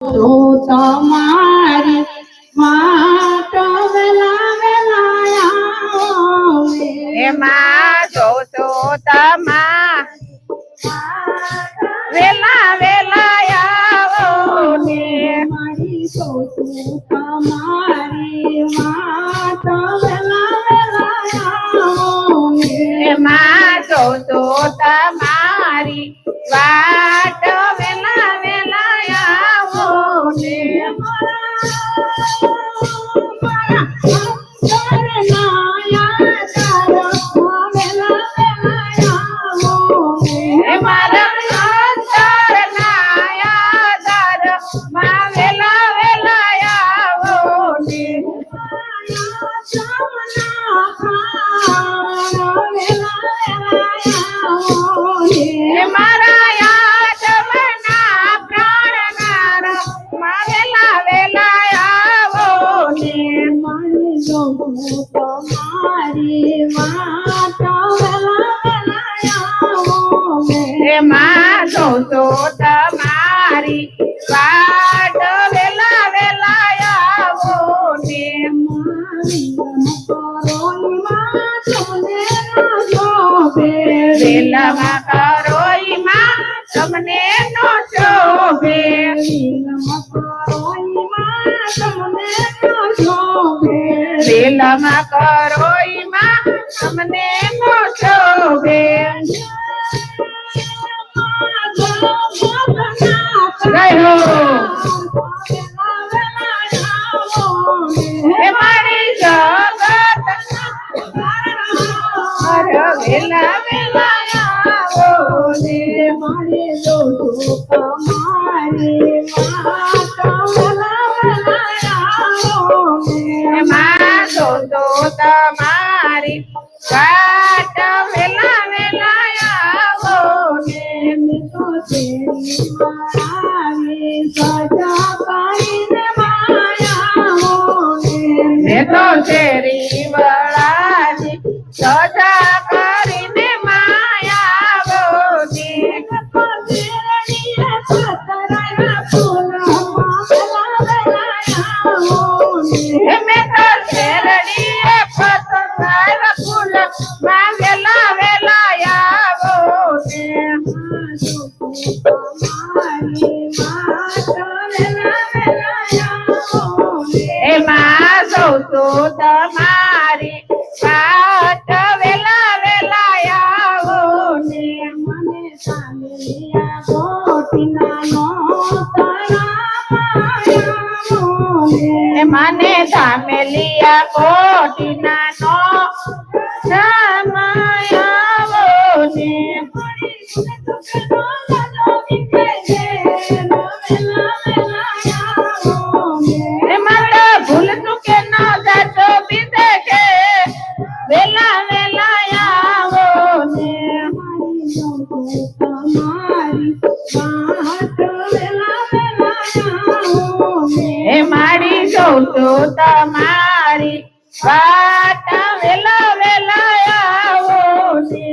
તો તમારી માટો વેલા વેલા આવે. એમાં જોશો તમા વેલા વેલા આવો ને મારી તો તમારી માટો વેલા વેલા આવે. એમાં તો તમારી વાટ Oh વાટ વેલા વેલા આવો ને વેલામાં કરોઈમાં તમને નો શોભે. વેલામાં કરોઈમાં તમને નો વેલા વેલા આવો ને એમાં જોશો તમારી વાટ વેલા એમાં સૌ તો તમારી વાટ વેલા વેલા આવો ને મને સામેલિયા કોટીના નો. સમય આવો ને. એમાં તો તમારી વાત વેલા વેલા આવો ને